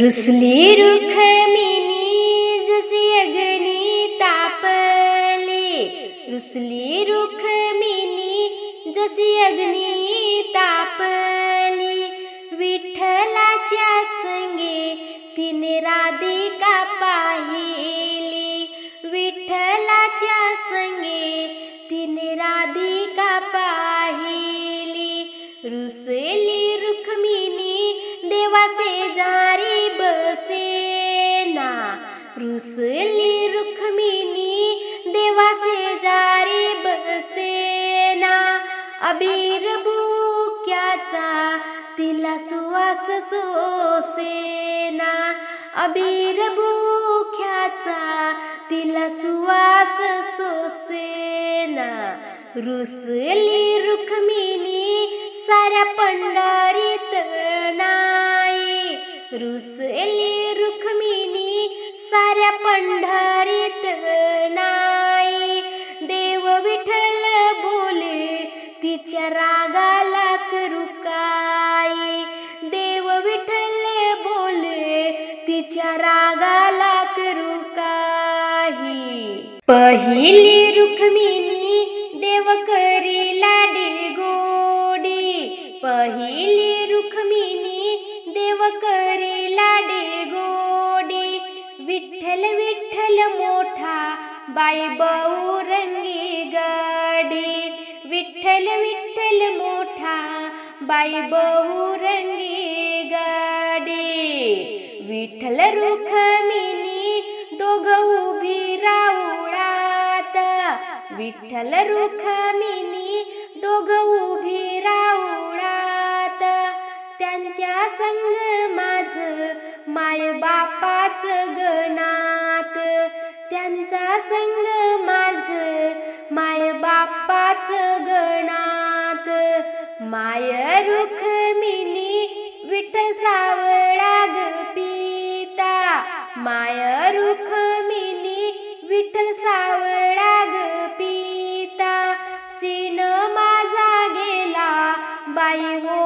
रुसली रुखमिनी जशी अग्नी तापली। रुसली रुखमिनी जशी अग्नी तापली। विठ्ठलाच्या संगे तिने राधिका पाहिली। विठ्ठलाच्या संगे तिने राधिका पाहिली। रुस रुसली रुक्मिणी देवा जारी बसेना. अबीर बुक्याचा तिला सुवास सोसेना. अबीर बुख्याचा तिला सुवास सोसेना. रुसली रुक्मिणी साऱ्या पंढरीत नाही. रुसली रुक्मिणी पंढरीत नाही. देव विठ्ठल बोले तिच्या रागाला करू काय? देव विठ्ठल बोले तिच्या रागाला करू काही? पहिली रुक्मिणी देव करी लाडी गोडी पहिली रुक्मिणी देव करी लाडी विठ्ठल विठ्ठल मोठा बाई रंगी गाडी. विठ्ठल विठ्ठल मोठा बाई रंगी गाडी. विठ्ठल रुखमिनी दोघ उभी राऊळात. विठ्ठल रुखमिनी दोघ उभी संग माझ माय बापाच गणात. त्यांचा संग माझ माय बापाच गणात. माय रुखमिनी विठ्ठल सावळा ग पिता. माय रुखमिनी विठ्ठल सावळा ग पिता. सीन माझा गेला बाई हो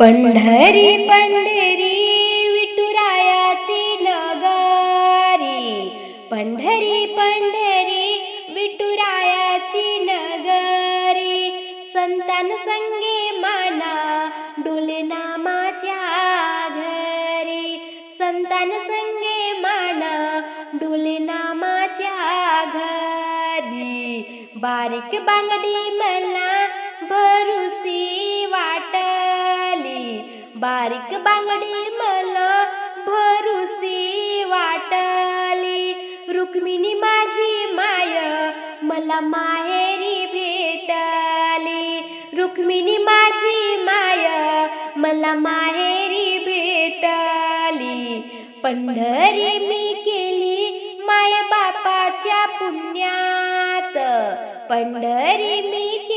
पंढरी पंढरी विठुरायाची नगरी. पंढरी पंढरी विठुरायाची नगरी. संतान संगे माना डोले नामाच्या घरी. संतान संगे माना डोले नामाच्या घरी. बारीक बांगडी मला भरुसी बारीक बांगडी मला भरुसी वाटली. रुक्मिणी माझी माय मला माहेरी भेटली. रुक्मिणी माझी माय मला माहेरी भेटली. पंढरी मी केली माय बापाच्या पुण्यात. पंढरी मी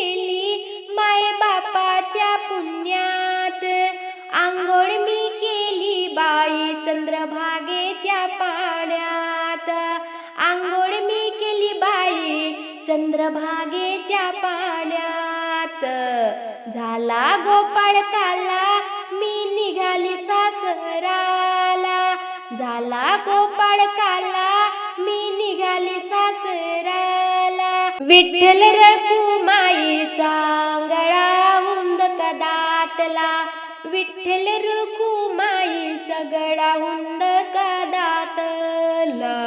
चंद्रभागेच्या पाण्यात. झाला गोपाळ काला मी निघाली सासराला. झाला गोपाळ काला मी निघाली सासराला. विठ्ठल रुमाईचा गळा हुंद कदातला विठ्ठल रखुमाईचा गळा हुंद कदातला